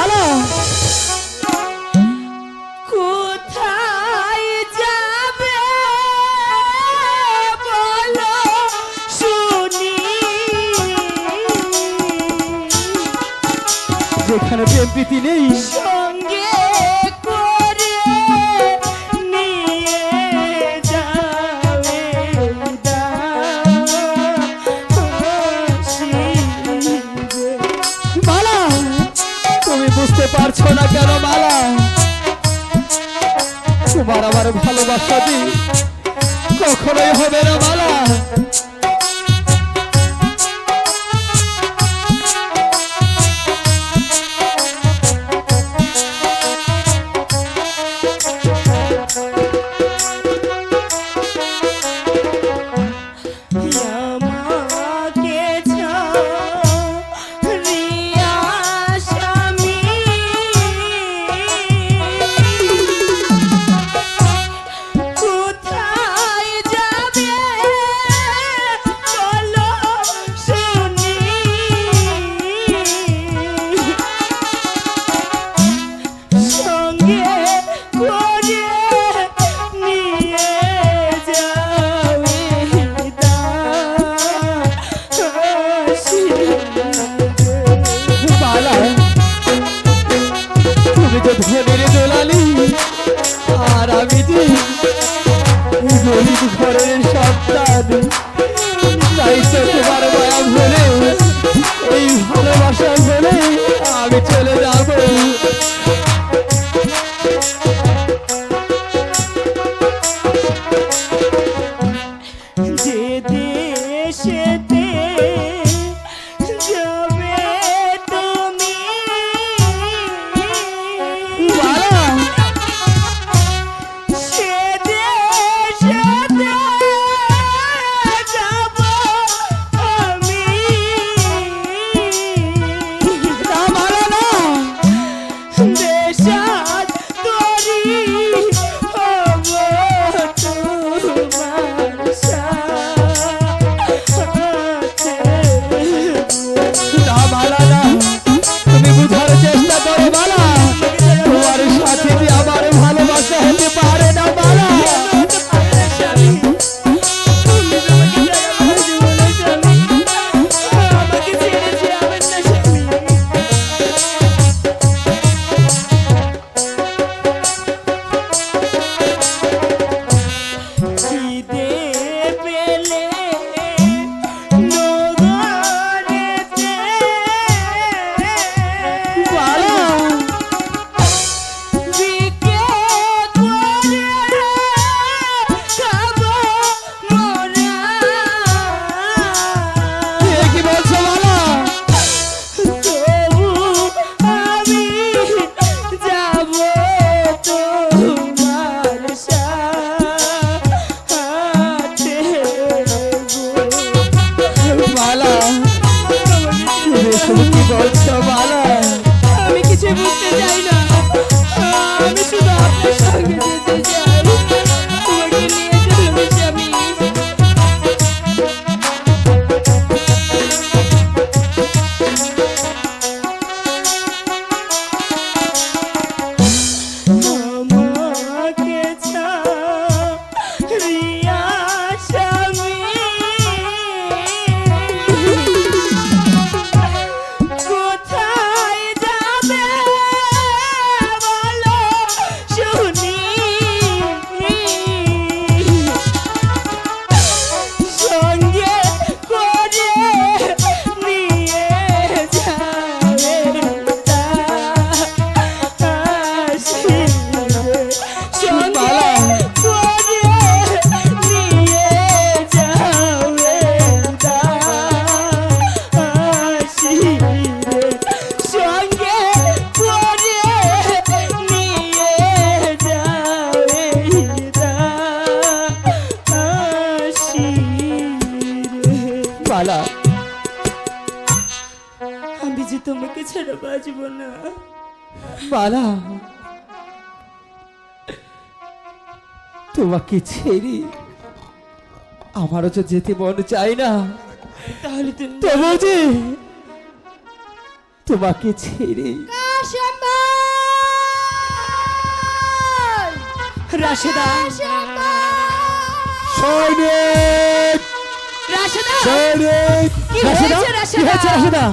বলো? যেখানে প্রেম প্রীতি নেই বুঝতে পারছ না কেন মালা? তোমার আমার ভালোবাসা দি। কখনোই হবে না মালা। 내려줘 내려줘 আমি যে তোমাকে ছাড়া বাঁচব না। বালা তোমাকে ছেড়ে আমারও তো যেতে মন চাই না। তাহলে তুমি তোমাকে ছেড়ে রাশেদা। সৈনিক! রাশেদা! সৈনিক! রাশেদা? রাশেদা?